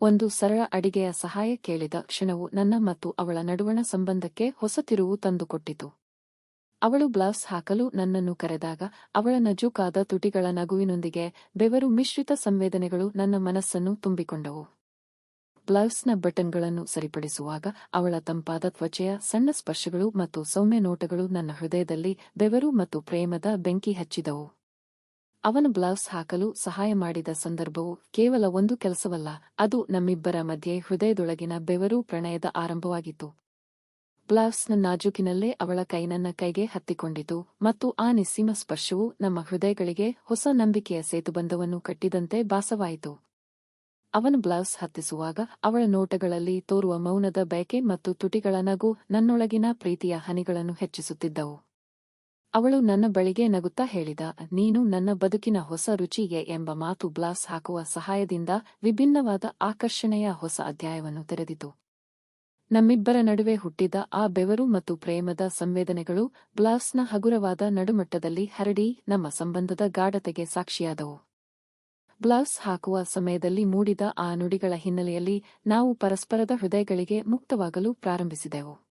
ಒಂದು ಸರಳ ಅಡಿಗೆಯ ಸಹಾಯ ಕೇಳಿದ ಕ್ಷಣವು ನನ್ನ ಮತ್ತು ಅವಳ ನಡುವಣ ಸಂಬಂಧಕ್ಕೆ ಹೊಸ ತಿರುವು ತಂದುಕೊಟ್ಟಿತು. ಅವಳು ಬ್ಲೌಸ್ ಹಾಕಲು ನನ್ನನ್ನು ಕರೆದಾಗ ಅವಳ ನಜೂಕಾದ ತುಟಿಗಳ ನಗುವಿನೊಂದಿಗೆ ಬೆವರು ಮಿಶ್ರಿತ ಸಂವೇದನೆಗಳು ನನ್ನ ಮನಸ್ಸನ್ನು ತುಂಬಿಕೊಂಡವು. ಬ್ಲೌಸ್ನ ಬಟನ್ಗಳನ್ನು ಸರಿಪಡಿಸುವಾಗ ಅವಳ ತಂಪಾದ ತ್ವಚೆಯ ಸಣ್ಣ ಸ್ಪರ್ಶಗಳು ಮತ್ತು ಸೌಮ್ಯ ನೋಟಗಳು ನನ್ನ ಹೃದಯದಲ್ಲಿ ಬೆವರು ಮತ್ತು ಪ್ರೇಮದ ಬೆಂಕಿ ಹಚ್ಚಿದವು. ಅವನ ಬ್ಲೌಸ್ ಹಾಕಲು ಸಹಾಯ ಮಾಡಿದ ಸಂದರ್ಭವು ಕೇವಲ ಒಂದು ಕೆಲಸವಲ್ಲ, ಅದು ನಮ್ಮಿಬ್ಬರ ಮಧ್ಯೆ ಹೃದಯದೊಳಗಿನ ಬೆವರು ಪ್ರಣಯದ ಆರಂಭವಾಗಿತ್ತು. ಬ್ಲೌಸ್ನ ನಾಜೂಕಿನಲ್ಲೇ ಅವಳ ಕೈ ನನ್ನ ಕೈಗೆ ಹತ್ತಿಕೊಂಡಿತು ಮತ್ತು ಆ ನಿಸ್ಸೀಮ ಸ್ಪರ್ಶವು ನಮ್ಮ ಹೃದಯಗಳಿಗೆ ಹೊಸ ನಂಬಿಕೆಯ ಸೇತುಬಂಧವನ್ನು ಕಟ್ಟಿದಂತೆ ಭಾಸವಾಯಿತು. ಅವನ ಬ್ಲೌಸ್ ಹತ್ತಿಸುವಾಗ ಅವಳ ನೋಟಗಳಲ್ಲಿ ತೋರುವ ಮೌನದ ಬಯಕೆ ಮತ್ತು ತುಟಿಗಳ ನಗು ನನ್ನೊಳಗಿನ ಪ್ರೀತಿಯ ಹನಿಗಳನ್ನು ಹೆಚ್ಚಿಸುತ್ತಿದ್ದವು. ಅವಳು ನನ್ನ ಬಳಿಗೆ ನಗುತ್ತಾ ಹೇಳಿದ, ನೀನು ನನ್ನ ಬದುಕಿನ ಹೊಸ ರುಚಿಗೆ ಎಂಬ ಮಾತು ಬ್ಲಾಸ್ ಹಾಕುವ ಸಹಾಯದಿಂದ ವಿಭಿನ್ನವಾದ ಆಕರ್ಷಣೆಯ ಹೊಸ ಅಧ್ಯಾಯವನ್ನು ತೆರೆದಿತು. ನಮ್ಮಿಬ್ಬರ ನಡುವೆ ಹುಟ್ಟಿದ ಆ ಬೆವರು ಮತ್ತು ಪ್ರೇಮದ ಸಂವೇದನೆಗಳು ಬ್ಲಾಸ್ನ ಹಗುರವಾದ ನಡುಮಟ್ಟದಲ್ಲಿ ಹರಡಿ ನಮ್ಮ ಸಂಬಂಧದ ಗಾಢತೆಗೆ ಸಾಕ್ಷಿಯಾದವು. ಬ್ಲೌಸ್ ಹಾಕುವ ಸಮಯದಲ್ಲಿ ಮೂಡಿದ ಆ ನುಡಿಗಳ ಹಿನ್ನೆಲೆಯಲ್ಲಿ ನಾವು ಪರಸ್ಪರದ ಹೃದಯಗಳಿಗೆ ಮುಕ್ತವಾಗಲು ಪ್ರಾರಂಭಿಸಿದೆವು.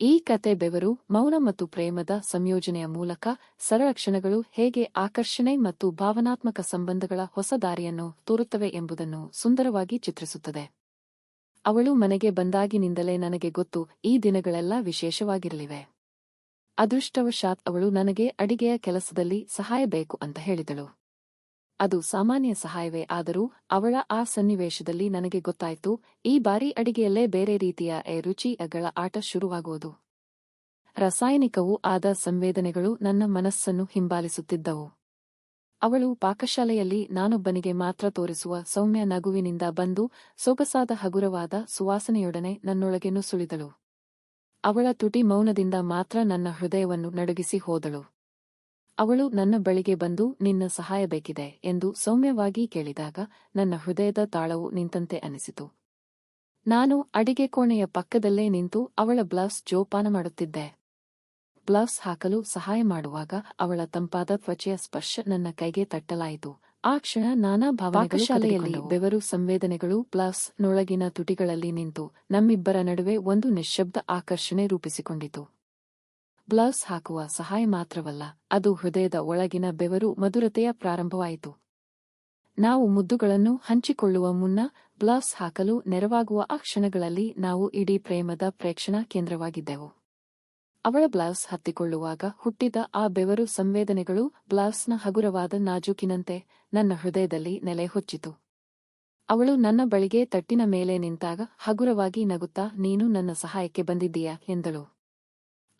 ಈ ಕತೆ ಬೆವರು ಮೌನ ಮತ್ತು ಪ್ರೇಮದ ಸಂಯೋಜನೆಯ ಮೂಲಕ ಸರಳ ಕ್ಷಣಗಳು ಹೇಗೆ ಆಕರ್ಷಣೆ ಮತ್ತು ಭಾವನಾತ್ಮಕ ಸಂಬಂಧಗಳ ಹೊಸ ದಾರಿಯನ್ನು ತೋರುತ್ತವೆ ಎಂಬುದನ್ನು ಸುಂದರವಾಗಿ ಚಿತ್ರಿಸುತ್ತದೆ. ಅವಳು ಮನೆಗೆ ಬಂದಾಗಿನಿಂದಲೇ ನನಗೆ ಗೊತ್ತು ಈ ದಿನಗಳೆಲ್ಲ ವಿಶೇಷವಾಗಿರಲಿವೆ. ಅದೃಷ್ಟವಶಾತ್ ಅವಳು ನನಗೆ ಅಡಿಗೆಯ ಕೆಲಸದಲ್ಲಿ ಸಹಾಯ ಬೇಕು ಅಂತ ಹೇಳಿದಳು. ಅದು ಸಾಮಾನ್ಯ ಸಹಾಯವೇ ಆದರೂ ಅವಳ ಆ ಸನ್ನಿವೇಶದಲ್ಲಿ ನನಗೆ ಗೊತ್ತಾಯ್ತು, ಈ ಬಾರಿ ಅಡಿಗೆಯಲ್ಲೇ ಬೇರೆ ರೀತಿಯ ಎ ರುಚಿ ಅಗಳ ಆಟ ಶುರುವಾಗುವುದು ರಾಸಾಯನಿಕವೂ ಆದ ಸಂವೇದನೆಗಳು ನನ್ನ ಮನಸ್ಸನ್ನು ಹಿಂಬಾಲಿಸುತ್ತಿದ್ದವು. ಅವಳು ಪಾಕಶಾಲೆಯಲ್ಲಿ ನಾನೊಬ್ಬನಿಗೆ ಮಾತ್ರ ತೋರಿಸುವ ಸೌಮ್ಯ ನಗುವಿನಿಂದ ಬಂದು ಸೊಗಸಾದ ಹಗುರವಾದ ಸುವಾಸನೆಯೊಡನೆ ನನ್ನೊಳಗೆ ನುಸುಳಿದಳು. ಅವಳ ತುಟಿ ಮೌನದಿಂದ ಮಾತ್ರ ನನ್ನ ಹೃದಯವನ್ನು ನಡುಗಿಸಿ ಹೋದಳು. ಅವಳು ನನ್ನ ಬಳಿಗೆ ಬಂದು ನಿನ್ನ ಸಹಾಯ ಬೇಕಿದೆ ಎಂದು ಸೌಮ್ಯವಾಗಿ ಕೇಳಿದಾಗ ನನ್ನ ಹೃದಯದ ತಾಳವು ನಿಂತಂತೆ ಅನಿಸಿತು. ನಾನು ಅಡಿಗೆ ಕೋಣೆಯ ಪಕ್ಕದಲ್ಲೇ ನಿಂತು ಅವಳ ಬ್ಲೌಸ್ ಜೋಪಾನ ಮಾಡುತ್ತಿದ್ದೆ. ಬ್ಲೌಸ್ ಹಾಕಲು ಸಹಾಯ ಮಾಡುವಾಗ ಅವಳ ತಂಪಾದ ತ್ವಚೆಯ ಸ್ಪರ್ಶ ನನ್ನ ಕೈಗೆ ತಟ್ಟಲಾಯಿತು. ಆ ಕ್ಷಣ ನಾನಾ ಭಾವನೆಗಳು ಬೆವರು ಸಂವೇದನೆಗಳು ಬ್ಲೌಸ್ ನೊಳಗಿನ ತುಟಿಗಳಲ್ಲಿ ನಿಂತು ನಮ್ಮಿಬ್ಬರ ನಡುವೆ ಒಂದು ನಿಶ್ಶಬ್ದ ಆಕರ್ಷಣೆ ರೂಪಿಸಿಕೊಂಡಿತು. ಬ್ಲೌಸ್ ಹಾಕುವ ಸಹಾಯ ಮಾತ್ರವಲ್ಲ, ಅದು ಹೃದಯದ ಒಳಗಿನ ಬೆವರು ಮಧುರತೆಯ ಪ್ರಾರಂಭವಾಯಿತು. ನಾವು ಮುದ್ದುಗಳನ್ನು ಹಂಚಿಕೊಳ್ಳುವ ಮುನ್ನ ಬ್ಲೌಸ್ ಹಾಕಲು ನೆರವಾಗುವ ಆ ಕ್ಷಣಗಳಲ್ಲಿ ನಾವು ಇಡೀ ಪ್ರೇಮದ ಪ್ರೇಕ್ಷಣಾ ಕೇಂದ್ರವಾಗಿದ್ದೆವು. ಅವಳ ಬ್ಲೌಸ್ ಹತ್ತಿಕೊಳ್ಳುವಾಗ ಹುಟ್ಟಿದ ಆ ಬೆವರು ಸಂವೇದನೆಗಳು ಬ್ಲೌಸ್ನ ಹಗುರವಾದ ನಾಜೂಕಿನಂತೆ ನನ್ನ ಹೃದಯದಲ್ಲಿ ನೆಲೆ ಹೊಚ್ಚಿತು. ಅವಳು ನನ್ನ ಬಳಿಗೆ ತಟ್ಟಿನ ಮೇಲೆ ನಿಂತಾಗ ಹಗುರವಾಗಿ ನಗುತ್ತಾ, ನೀನು ನನ್ನ ಸಹಾಯಕ್ಕೆ ಬಂದಿದ್ದೀಯಾ? ಎಂದಳು.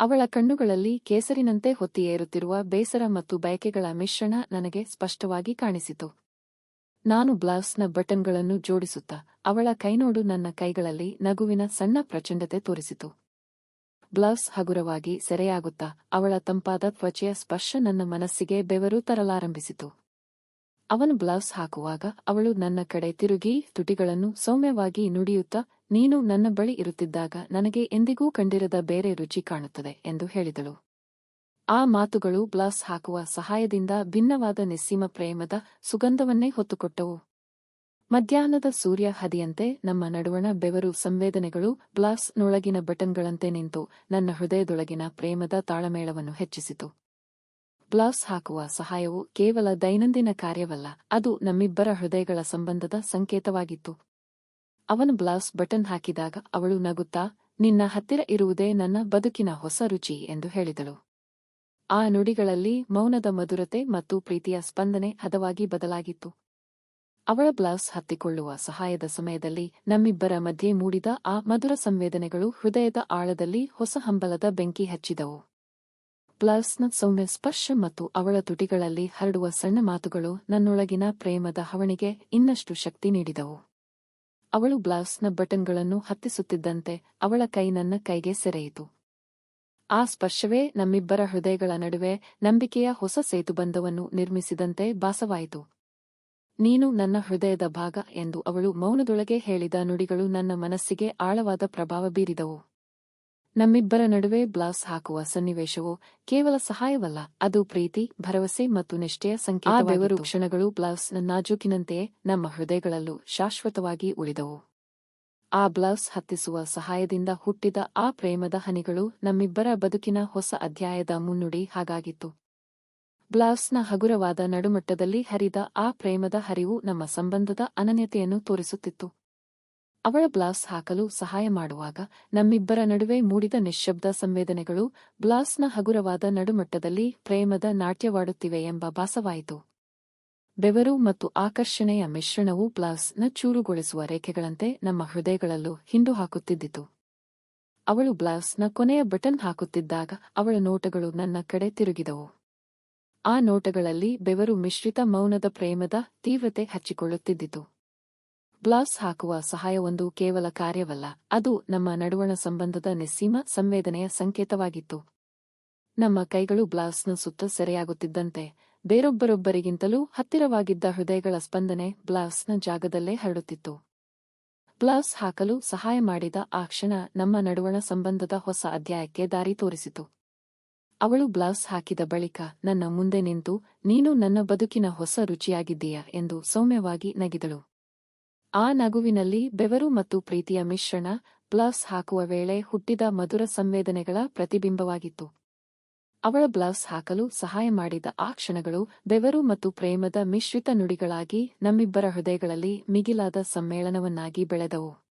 ಅವಳ ಕಣ್ಣುಗಳಲ್ಲಿ ಕೇಸರಿನಂತೆ ಹೊತ್ತಿಯೇರುತ್ತಿರುವ ಬೇಸರ ಮತ್ತು ಬಯಕೆಗಳ ಮಿಶ್ರಣ ನನಗೆ ಸ್ಪಷ್ಟವಾಗಿ ಕಾಣಿಸಿತು. ನಾನು ಬ್ಲೌಸ್ನ ಬಟನ್ಗಳನ್ನು ಜೋಡಿಸುತ್ತಾ ಅವಳ ಕೈನೋಡು ನನ್ನ ಕೈಗಳಲ್ಲಿ ನಗುವಿನ ಸಣ್ಣ ಪ್ರಚಂಡತೆ ತೋರಿಸಿತು. ಬ್ಲೌಸ್ ಹಗುರವಾಗಿ ಸೆರೆಯಾಗುತ್ತಾ ಅವಳ ತಂಪಾದ ತ್ವಚೆಯ ಸ್ಪರ್ಶ ನನ್ನ ಮನಸ್ಸಿಗೆ ಬೆವರು ತರಲಾರಂಭಿಸಿತು. ಅವನು ಬ್ಲೌಸ್ ಹಾಕುವಾಗ ಅವಳು ನನ್ನ ಕಡೆ ತಿರುಗಿ ತುಟಿಗಳನ್ನು ಸೌಮ್ಯವಾಗಿ ನುಡಿಯುತ್ತಾ ನೀನು ನನ್ನ ಬಳಿ ಇರುತ್ತಿದ್ದಾಗ ನನಗೆ ಎಂದಿಗೂ ಕಂಡಿರದ ಬೇರೆ ರುಚಿ ಕಾಣುತ್ತದೆ ಎಂದು ಹೇಳಿದಳು. ಆ ಮಾತುಗಳು ಬ್ಲೌಸ್ ಹಾಕುವ ಸಹಾಯದಿಂದ ಭಿನ್ನವಾದ ನಿಸ್ಸೀಮ ಪ್ರೇಮದ ಸುಗಂಧವನ್ನೇ ಹೊತ್ತುಕೊಟ್ಟವು. ಮಧ್ಯಾಹ್ನದ ಸೂರ್ಯ ಹದಿಯಂತೆ ನಮ್ಮ ನಡುವಣ ಬೆವರು ಸಂವೇದನೆಗಳು ಬ್ಲಾಸ್ ನೊಳಗಿನ ಬಟನ್ಗಳಂತೆ ನಿಂತು ನನ್ನ ಹೃದಯದೊಳಗಿನ ಪ್ರೇಮದ ತಾಳಮೇಳವನ್ನು ಹೆಚ್ಚಿಸಿತು. ಬ್ಲೌಸ್ ಹಾಕುವ ಸಹಾಯವು ಕೇವಲ ದೈನಂದಿನ ಕಾರ್ಯವಲ್ಲ, ಅದು ನಮ್ಮಿಬ್ಬರ ಹೃದಯಗಳ ಸಂಬಂಧದ ಸಂಕೇತವಾಗಿತ್ತು. ಅವನು ಬ್ಲೌಸ್ ಬಟನ್ ಹಾಕಿದಾಗ ಅವಳು ನಗುತ್ತಾ, ನಿನ್ನ ಹತ್ತಿರ ಇರುವುದೇ ನನ್ನ ಬದುಕಿನ ಹೊಸ ರುಚಿ ಎಂದು ಹೇಳಿದಳು. ಆ ನುಡಿಗಳಲ್ಲಿ ಮೌನದ ಮಧುರತೆ ಮತ್ತು ಪ್ರೀತಿಯ ಸ್ಪಂದನೆ ಹದವಾಗಿ ಬದಲಾಗಿತ್ತು. ಅವಳ ಬ್ಲೌಸ್ ಹತ್ತಿಕೊಳ್ಳುವ ಸಹಾಯದ ಸಮಯದಲ್ಲಿ ನಮ್ಮಿಬ್ಬರ ಮಧ್ಯೆ ಮೂಡಿದ ಆ ಮಧುರ ಸಂವೇದನೆಗಳು ಹೃದಯದ ಆಳದಲ್ಲಿ ಹೊಸ ಹಂಬಲದ ಬೆಂಕಿ ಹಚ್ಚಿದವು. ಬ್ಲೌಸ್ನ ಸೌಮ್ಯ ಸ್ಪರ್ಶ ಮತ್ತು ಅವಳ ತುಟಿಗಳಲ್ಲಿ ಹರಡುವ ಸಣ್ಣ ಮಾತುಗಳು ನನ್ನೊಳಗಿನ ಪ್ರೇಮದ ಹವಣಿಗೆ ಇನ್ನಷ್ಟು ಶಕ್ತಿ ನೀಡಿದವು. ಅವಳು ಬ್ಲೌಸ್ನ ಬಟನ್ಗಳನ್ನು ಹತ್ತಿಸುತ್ತಿದ್ದಂತೆ ಅವಳ ಕೈ ನನ್ನ ಕೈಗೆ ಸೆರೆಯಿತು. ಆ ಸ್ಪರ್ಶವೇ ನಮ್ಮಿಬ್ಬರ ಹೃದಯಗಳ ನಡುವೆ ನಂಬಿಕೆಯ ಹೊಸ ಸೇತುಬಂಧವನ್ನು ನಿರ್ಮಿಸಿದಂತೆ ಭಾಸವಾಯಿತು. ನೀನು ನನ್ನ ಹೃದಯದ ಭಾಗ ಎಂದು ಅವಳು ಮೌನದೊಳಗೆ ಹೇಳಿದ ನುಡಿಗಳು ನನ್ನ ಮನಸ್ಸಿಗೆ ಆಳವಾದ ಪ್ರಭಾವ ಬೀರಿದವು. ನಮ್ಮಿಬ್ಬರ ನಡುವೆ ಬ್ಲೌಸ್ ಹಾಕುವ ಸನ್ನಿವೇಶವು ಕೇವಲ ಸಹಾಯವಲ್ಲ ಅದು ಪ್ರೀತಿ ಭರವಸೆ ಮತ್ತು ನಿಷ್ಠೆಯ ಬೆವರು ಕ್ಷಣಗಳು ಬ್ಲೌಸ್ನ ನಾಜೂಕಿನಂತೆಯೇ ನಮ್ಮ ಹೃದಯಗಳಲ್ಲೂ ಶಾಶ್ವತವಾಗಿ ಉಳಿದವು. ಆ ಬ್ಲೌಸ್ ಹತ್ತಿಸುವ ಸಹಾಯದಿಂದ ಹುಟ್ಟಿದ ಆ ಪ್ರೇಮದ ಹನಿಗಳು ನಮ್ಮಿಬ್ಬರ ಬದುಕಿನ ಹೊಸ ಅಧ್ಯಾಯದ ಮುನ್ನುಡಿ ಹಾಗಾಗಿತ್ತು. ಬ್ಲೌಸ್ನ ಹಗುರವಾದ ನಡುಮಟ್ಟದಲ್ಲಿ ಹರಿದ ಆ ಪ್ರೇಮದ ಹರಿವು ನಮ್ಮ ಸಂಬಂಧದ ಅನನ್ಯತೆಯನ್ನು ತೋರಿಸುತ್ತಿತ್ತು. ಅವಳ ಬ್ಲೌಸ್ ಹಾಕಲು ಸಹಾಯ ಮಾಡುವಾಗ ನಮ್ಮಿಬ್ಬರ ನಡುವೆ ಮೂಡಿದ ನಿಶ್ಶಬ್ದ ಸಂವೇದನೆಗಳು ಬ್ಲೌಸ್ನ ಹಗುರವಾದ ನಡುಮಟ್ಟದಲ್ಲಿ ಪ್ರೇಮದ ನಾಟ್ಯವಾಡುತ್ತಿವೆ ಎಂಬ ಭಾಸವಾಯಿತು. ಬೆವರು ಮತ್ತು ಆಕರ್ಷಣೆಯ ಮಿಶ್ರಣವು ಬ್ಲೌಸ್ನ ಚೂರುಗೊಳಿಸುವ ರೇಖೆಗಳಂತೆ ನಮ್ಮ ಹೃದಯಗಳಲ್ಲೂ ಹಿಂಡು ಹಾಕುತ್ತಿದ್ದಿತು. ಅವಳು ಬ್ಲೌಸ್ನ ಕೊನೆಯ ಬಟನ್ ಹಾಕುತ್ತಿದ್ದಾಗ ಅವಳ ನೋಟಗಳು ನನ್ನ ಕಡೆ ತಿರುಗಿದವು. ಆ ನೋಟಗಳಲ್ಲಿ ಬೆವರು ಮಿಶ್ರಿತ ಮೌನದ ಪ್ರೇಮದ ತೀವ್ರತೆ ಹಚ್ಚಿಕೊಳ್ಳುತ್ತಿದ್ದಿತು. ಬ್ಲೌಸ್ ಹಾಕುವ ಸಹಾಯವೊಂದು ಕೇವಲ ಕಾರ್ಯವಲ್ಲ, ಅದು ನಮ್ಮ ನಡುವಣ ಸಂಬಂಧದ ನಿಸ್ಸೀಮ ಸಂವೇದನೆಯ ಸಂಕೇತವಾಗಿತ್ತು. ನಮ್ಮ ಕೈಗಳು ಬ್ಲೌಸ್ನ ಸುತ್ತ ಸೆರೆಯಾಗುತ್ತಿದ್ದಂತೆ, ಬೇರೊಬ್ಬರೊಬ್ಬರಿಗಿಂತಲೂ ಹತ್ತಿರವಾಗಿದ್ದ ಹೃದಯಗಳ ಸ್ಪಂದನೆ ಬ್ಲೌಸ್ನ ಜಾಗದಲ್ಲೇ ಹರಡುತ್ತಿತ್ತು. ಬ್ಲೌಸ್ ಹಾಕಲು ಸಹಾಯ ಮಾಡಿದ ಆ ಕ್ಷಣ ನಮ್ಮ ನಡುವಣ ಸಂಬಂಧದ ಹೊಸ ಅಧ್ಯಾಯಕ್ಕೆ ದಾರಿ ತೋರಿಸಿತು. ಅವಳು ಬ್ಲೌಸ್ ಹಾಕಿದ ಬಳಿಕ ನನ್ನ ಮುಂದೆ ನಿಂತು, ನೀನು ನನ್ನ ಬದುಕಿನ ಹೊಸ ರುಚಿಯಾಗಿದ್ದೀಯ? ಎಂದು ಸೌಮ್ಯವಾಗಿ ನಗಿದಳು. ಆ ನಗುವಿನಲ್ಲಿ ಬೆವರು ಮತ್ತು ಪ್ರೀತಿಯ ಮಿಶ್ರಣ, ಬ್ಲೌಸ್ ಹಾಕುವ ವೇಳೆ ಹುಟ್ಟಿದ ಮಧುರ ಸಂವೇದನೆಗಳ ಪ್ರತಿಬಿಂಬವಾಗಿತ್ತು. ಅವಳ ಬ್ಲೌಸ್ ಹಾಕಲು ಸಹಾಯ ಮಾಡಿದ ಆ ಕ್ಷಣಗಳು ಬೆವರು ಮತ್ತು ಪ್ರೇಮದ ಮಿಶ್ರಿತ ನುಡಿಗಳಾಗಿ ನಮ್ಮಿಬ್ಬರ ಹೃದಯಗಳಲ್ಲಿ ಮಿಗಿಲಾದ ಸಮ್ಮೇಳನವನ್ನಾಗಿ ಬೆಳೆದವು.